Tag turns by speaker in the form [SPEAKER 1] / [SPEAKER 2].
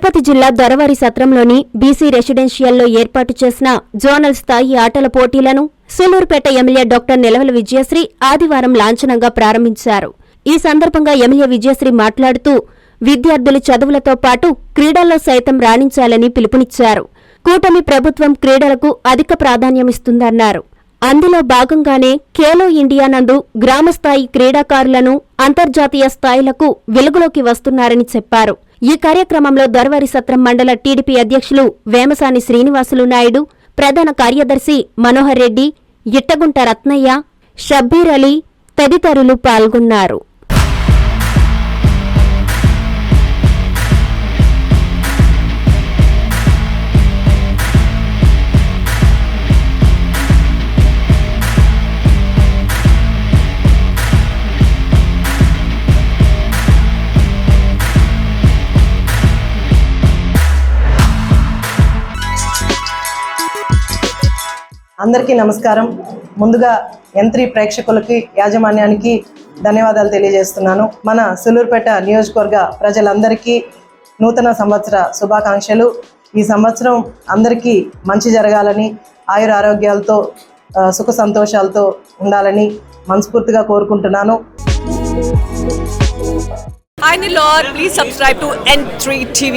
[SPEAKER 1] తిరుపతి జిల్లా దొరవారి సత్రంలోని బీసీ రెసిడెన్షియల్లో ఏర్పాటు చేసిన జోనల్ స్థాయి ఆటల పోటీలను సూలూరుపేట ఎమ్మెల్యే డాక్టర్ నిలవల విజయశ్రీ ఆదివారం లాంఛనంగా ప్రారంభించారు. ఈ సందర్భంగా ఎమ్మెల్యే విజయశ్రీ మాట్లాడుతూ విద్యార్థులు చదువులతో పాటు క్రీడల్లో సైతం రాణించాలని పిలుపునిచ్చారు. కూటమి ప్రభుత్వం క్రీడలకు అధిక ప్రాధాన్యమిస్తుందన్నారు. అందులో భాగంగానే ఖేలో ఇండియా నందు గ్రామస్థాయి క్రీడాకారులను అంతర్జాతీయ స్థాయిలకు వెలుగులోకి వస్తున్నారని చెప్పారు. ఈ కార్యక్రమంలో దొరవరి సత్రం మండల టీడీపీ అధ్యక్షులు వేమసాని శ్రీనివాసులు నాయుడు ప్రధాన కార్యదర్శి మనోహర్ రెడ్డి ఇట్టగుంట రత్నయ్య షబ్బీర్ అలీ తదితరులు పాల్గొన్నారు.
[SPEAKER 2] అందరికీ నమస్కారం. ముందుగా యంత్రి ప్రేక్షకులకి యాజమాన్యానికి ధన్యవాదాలు తెలియజేస్తున్నాను. మన సులూరుపేట నియోజకవర్గ ప్రజలందరికీ నూతన సంవత్సర శుభాకాంక్షలు. ఈ సంవత్సరం అందరికీ మంచి జరగాలని ఆయుర ఆరోగ్యాలతో సుఖ సంతోషాలతో ఉండాలని మనస్ఫూర్తిగా కోరుకుంటున్నాను.
[SPEAKER 3] Hi subscribe please N to N3 TV.